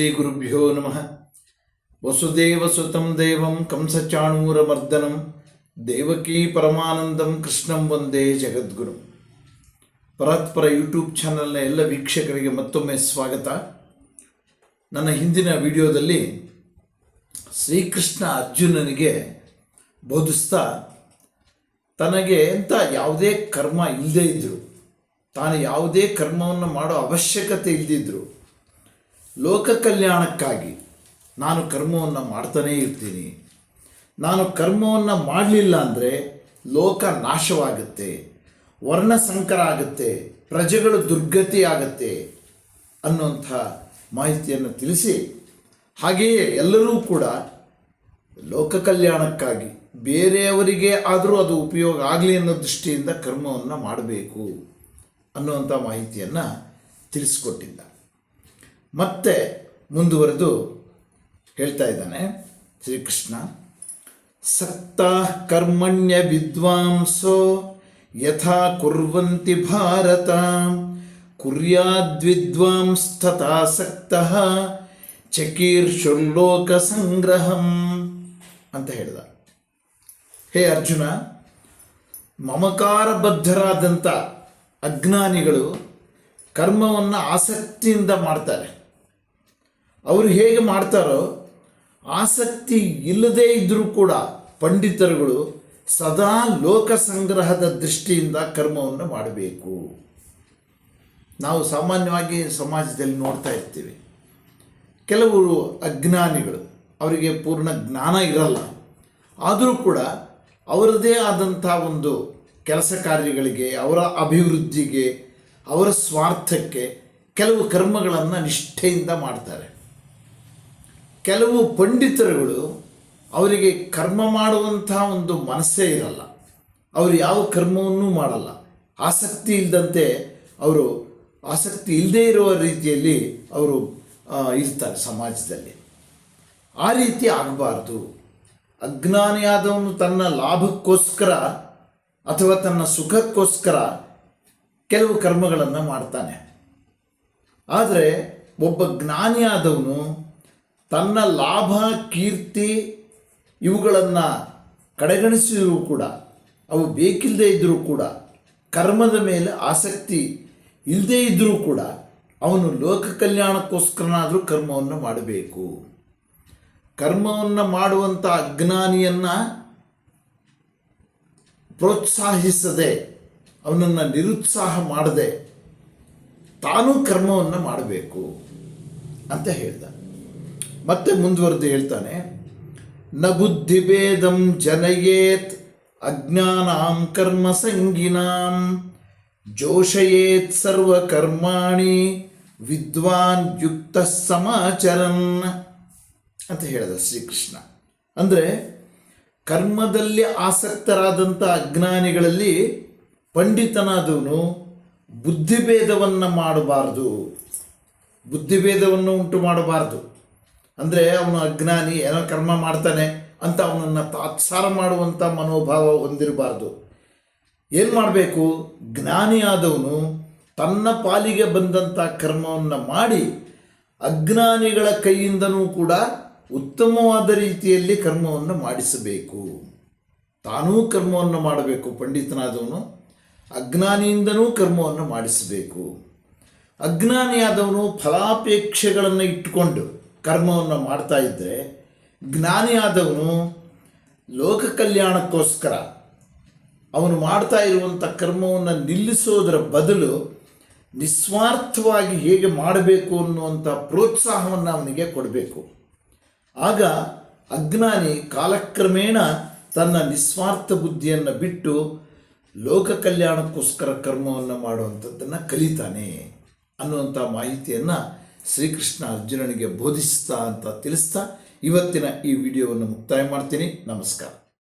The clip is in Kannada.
ಶ್ರೀ ಗುರುಭ್ಯೋ ನಮಃ. ವಸುದೇವ ಸುತಂ ದೇವಂ ಕಂಸಚಾಣೂರಮರ್ದನಂ ದೇವಕೀ ಪರಮಾನಂದಂ ಕೃಷ್ಣಂ ವಂದೇ ಜಗದ್ಗುರು. ಪರಾತ್ಪರ ಯೂಟ್ಯೂಬ್ ಚಾನಲ್ನ ಎಲ್ಲ ವೀಕ್ಷಕರಿಗೆ ಮತ್ತೊಮ್ಮೆ ಸ್ವಾಗತ. ನನ್ನ ಹಿಂದಿನ ವಿಡಿಯೋದಲ್ಲಿ ಶ್ರೀಕೃಷ್ಣ ಅರ್ಜುನನಿಗೆ ಬೋಧಿಸ್ತಾ ತನಗೆ ಅಂತ ಯಾವುದೇ ಕರ್ಮ ಇಲ್ಲದೇ ಇದ್ದರು ತಾನು ಯಾವುದೇ ಕರ್ಮವನ್ನು ಮಾಡೋ ಅವಶ್ಯಕತೆ ಇಲ್ಲದಿದ್ದರು ಲೋಕ ಕಲ್ಯಾಣಕ್ಕಾಗಿ ನಾನು ಕರ್ಮವನ್ನು ಮಾಡ್ತಾನೇ ಇರ್ತೀನಿ. ನಾನು ಕರ್ಮವನ್ನು ಮಾಡಲಿಲ್ಲ ಅಂದರೆ ಲೋಕ ನಾಶವಾಗುತ್ತೆ ವರ್ಣ ಸಂಕರ ಆಗುತ್ತೆ, ಪ್ರಜೆಗಳು ದುರ್ಗತಿ ಆಗುತ್ತೆ ಅನ್ನುವಂಥ ಮಾಹಿತಿಯನ್ನು ತಿಳಿಸಿ, ಹಾಗೆಯೇ ಎಲ್ಲರೂ ಕೂಡ ಲೋಕ ಕಲ್ಯಾಣಕ್ಕಾಗಿ ಬೇರೆಯವರಿಗೆ ಆದರೂ ಅದು ಉಪಯೋಗ ಆಗಲಿ ಅನ್ನೋ ದೃಷ್ಟಿಯಿಂದ ಕರ್ಮವನ್ನು ಮಾಡಬೇಕು ಅನ್ನುವಂಥ ಮಾಹಿತಿಯನ್ನು ತಿಳಿಸ್ಕೊಟ್ಟಿದ್ದ. ಮತ್ತೆ ಮುಂದುವರೆದು ಹೇಳ್ತಾ ಇದ್ದಾನೆ ಶ್ರೀಕೃಷ್ಣ. ಸಕ್ತ ಕರ್ಮಣ್ಯ ವಿದ್ವಾಂಸೋ, ಯಥಾ ಕುರ್ವಂತಿ ಭಾರತ. ಕುರ್ಯಾದ್ವಿದ್ವಾಂಸ್ತಥಾಸಕ್ತ ಚಕೀರ್ಷುರ್ಲೋಕ ಸಂಗ್ರಹಂ ಅಂತ ಹೇಳಿದ. ಹೇ ಅರ್ಜುನ ಮಮಕಾರಬದ್ಧರಾದಂಥ ಅಜ್ಞಾನಿಗಳು ಕರ್ಮವನ್ನು ಆಸಕ್ತಿಯಿಂದ ಮಾಡ್ತಾರೆ. ಅವರು ಹೇಗೆ ಮಾಡ್ತಾರೋ ಆಸಕ್ತಿ ಇಲ್ಲದೇ ಇದ್ದರೂ ಕೂಡ ಪಂಡಿತರುಗಳು ಸದಾ ಲೋಕ ಸಂಗ್ರಹದ ದೃಷ್ಟಿಯಿಂದ ಕರ್ಮವನ್ನು ಮಾಡಬೇಕು. ನಾವು ಸಾಮಾನ್ಯವಾಗಿ ಸಮಾಜದಲ್ಲಿ ನೋಡ್ತಾ ಇರ್ತೀವಿ. ಕೆಲವರು ಅಜ್ಞಾನಿಗಳು, ಅವರಿಗೆ ಪೂರ್ಣ ಜ್ಞಾನ ಇರಲ್ಲ. ಆದರೂ ಕೂಡ ಅವರದೇ ಆದಂಥ ಒಂದು ಕೆಲಸ ಕಾರ್ಯಗಳಿಗೆ, ಅವರ ಅಭಿವೃದ್ಧಿಗೆ, ಅವರ ಸ್ವಾರ್ಥಕ್ಕೆ ಕೆಲವು ಕರ್ಮಗಳನ್ನು ನಿಷ್ಠೆಯಿಂದ ಮಾಡ್ತಾರೆ. ಕೆಲವು ಪಂಡಿತರುಗಳು ಅವರಿಗೆ ಕರ್ಮ ಮಾಡುವಂಥ ಒಂದು ಮನಸ್ಸೇ ಇರಲ್ಲ. ಅವರು ಯಾವ ಕರ್ಮವನ್ನೂ ಮಾಡಲ್ಲ. ಆಸಕ್ತಿ ಇಲ್ಲದಂತೆ ಅವರು ಆಸಕ್ತಿ ಇಲ್ಲದೇ ಇರುವ ರೀತಿಯಲ್ಲಿ ಅವರು ಇರ್ತಾರೆ ಸಮಾಜದಲ್ಲಿ. ಆ ರೀತಿ ಆಗಬಾರ್ದು. ಅಜ್ಞಾನಿಯಾದವನು ತನ್ನ ಲಾಭಕ್ಕೋಸ್ಕರ ಅಥವಾ ತನ್ನ ಸುಖಕ್ಕೋಸ್ಕರ ಕೆಲವು ಕರ್ಮಗಳನ್ನು ಮಾಡ್ತಾನೆ. ಆದರೆ ಒಬ್ಬ ಜ್ಞಾನಿಯಾದವನು ತನ್ನ ಲಾಭ, ಕೀರ್ತಿ ಇವುಗಳನ್ನು ಕಡೆಗಣಿಸಿದರೂ ಕೂಡ, ಅವು ಬೇಕಿಲ್ಲದೆ ಇದ್ದರೂ ಕೂಡ, ಕರ್ಮದ ಮೇಲೆ ಆಸಕ್ತಿ ಇಲ್ಲದೇ ಇದ್ದರೂ ಕೂಡ, ಅವನು ಲೋಕ ಕಲ್ಯಾಣಕ್ಕೋಸ್ಕರನಾದರೂ ಕರ್ಮವನ್ನು ಮಾಡಬೇಕು. ಕರ್ಮವನ್ನು ಮಾಡುವಂಥ ಅಜ್ಞಾನಿಯನ್ನು ಪ್ರೋತ್ಸಾಹಿಸದೆ, ಅವನನ್ನು ನಿರುತ್ಸಾಹ ಮಾಡದೆ ತಾನೂ ಕರ್ಮವನ್ನು ಮಾಡಬೇಕು ಅಂತ ಹೇಳ್ದ. ಮತ್ತೆ ಮುಂದುವರೆದು ಹೇಳ್ತಾನೆ ನ ಬುದ್ಧಿಭೇದಂ ಜನಯೇತ್ ಅಜ್ಞಾನಾಂ ಕರ್ಮ ಸಂಗಿನಾಂ, ಜೋಷಯೇತ್ ಸರ್ವಕರ್ಮಾಣಿ ವಿದ್ವಾನ್ ಯುಕ್ತ ಸಮಾಚರನ್ ಅಂತ ಹೇಳಿದ ಶ್ರೀಕೃಷ್ಣ. ಅಂದರೆ ಕರ್ಮದಲ್ಲಿ ಆಸಕ್ತರಾದಂಥ ಅಜ್ಞಾನಿಗಳಲ್ಲಿ ಪಂಡಿತನಾದವನು ಬುದ್ಧಿಭೇದವನ್ನು ಮಾಡಬಾರ್ದು. ಬುದ್ಧಿಭೇದವನ್ನು ಉಂಟು ಮಾಡಬಾರ್ದು. ಅಂದರೆ ಅವನು ಅಜ್ಞಾನಿ ಏನೋ ಕರ್ಮ ಮಾಡ್ತಾನೆ ಅಂತ ಅವನನ್ನು ತಾತ್ಸಾರ ಮಾಡುವಂಥ ಮನೋಭಾವ ಹೊಂದಿರಬಾರ್ದು. ಏನು ಮಾಡಬೇಕು? ಜ್ಞಾನಿಯಾದವನು ತನ್ನ ಪಾಲಿಗೆ ಬಂದಂಥ ಕರ್ಮವನ್ನು ಮಾಡಿ ಅಜ್ಞಾನಿಗಳ ಕೈಯಿಂದನೂ ಕೂಡ ಉತ್ತಮವಾದ ರೀತಿಯಲ್ಲಿ ಕರ್ಮವನ್ನು ಮಾಡಿಸಬೇಕು. ತಾನೂ ಕರ್ಮವನ್ನು ಮಾಡಬೇಕು, ಪಂಡಿತನಾದವನು. ಅಜ್ಞಾನಿಯಿಂದನೂ ಕರ್ಮವನ್ನು ಮಾಡಿಸಬೇಕು. ಅಜ್ಞಾನಿಯಾದವನು ಫಲಾಪೇಕ್ಷೆಗಳನ್ನು ಇಟ್ಟುಕೊಂಡು ಕರ್ಮವನ್ನು ಮಾಡ್ತಾ ಇದ್ದರೆ ಜ್ಞಾನಿಯಾದವನು ಲೋಕ ಕಲ್ಯಾಣಕ್ಕೋಸ್ಕರ ಅವನು ಮಾಡ್ತಾ ಇರುವಂಥ ಕರ್ಮವನ್ನು ನಿಲ್ಲಿಸೋದರ ಬದಲು ನಿಸ್ವಾರ್ಥವಾಗಿ ಹೇಗೆ ಮಾಡಬೇಕು ಅನ್ನುವಂಥ ಪ್ರೋತ್ಸಾಹವನ್ನು ಅವನಿಗೆ ಕೊಡಬೇಕು. ಆಗ ಅಜ್ಞಾನಿ ಕಾಲಕ್ರಮೇಣ ತನ್ನ ನಿಸ್ವಾರ್ಥ ಬುದ್ಧಿಯನ್ನು ಬಿಟ್ಟು ಲೋಕ ಕಲ್ಯಾಣಕ್ಕೋಸ್ಕರ ಕರ್ಮವನ್ನು ಮಾಡುವಂಥದ್ದನ್ನು ಕಲಿತಾನೆ ಅನ್ನುವಂಥ ಮಾಹಿತಿಯನ್ನು ಶ್ರೀಕೃಷ್ಣ ಅರ್ಜುನನಿಗೆ ಬೋಧಿಸ್ತಾ ಅಂತ ತಿಳಿಸ್ತಾ ಇವತ್ತಿನ ಈ ವಿಡಿಯೋವನ್ನು ಮುಕ್ತಾಯ ಮಾಡ್ತೀನಿ. ನಮಸ್ಕಾರ.